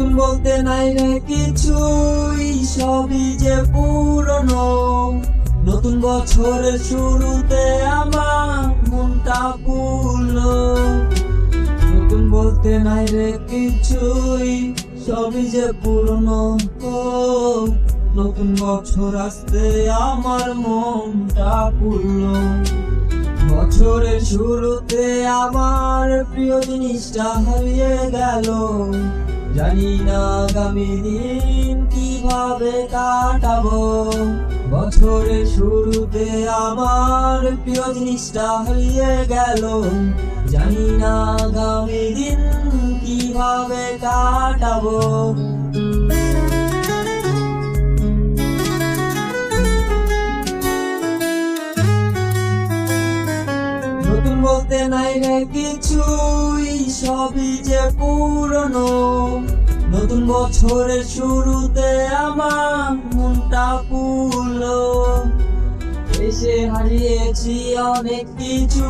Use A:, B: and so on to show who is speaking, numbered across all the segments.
A: নতুন বলতে নাই রে কিছুই, সবই যে পুরনো। নতুন বছরের শুরুতে আমার মনটা পুরলো নতুন বলতে নাই রে কিছুই, সবই যে পুরনো নতুন বছর আসতে আমার মনটা পুরলো বছরের শুরুতে আমার প্রিয় জিনিসটা হারিয়ে গেল। জানি না আগামী দিন কীভাবে কাটাবো? বছরের শুরুতে আমার প্রিয় জিনিসটা হারিয়ে গেল। জানি না আগামী দিন কীভাবে কাটাবো? নতুন বলতে নাই রে কিছুই, সবই যে পুরনো। বছরের শুরুতে আমার মনটা পুরলো এসে হারিয়েছি অনেক কিছু,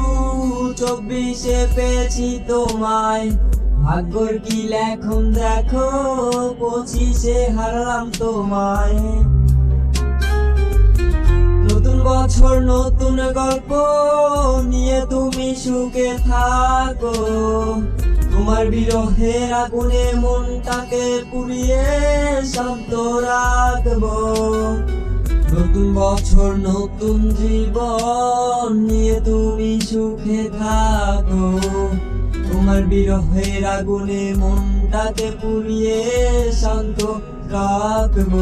A: চব্বিশে পেয়েছি তোমায়। ভাগ্যর কি লেখন দেখো, পঁচিশে হারালাম তোমায়। নতুন বছর, নতুন গল্প নিয়ে তুমি সুখে থাকো। তোমার বিরহের আগুনে মনটাকে পুড়িয়ে শান্ত রাখব। নতুন বছর, নতুন জীবন নিয়ে তুমি সুখে থাকো। তোমার বিরহের আগুনে মনটাকে পুড়িয়ে শান্ত রাখব।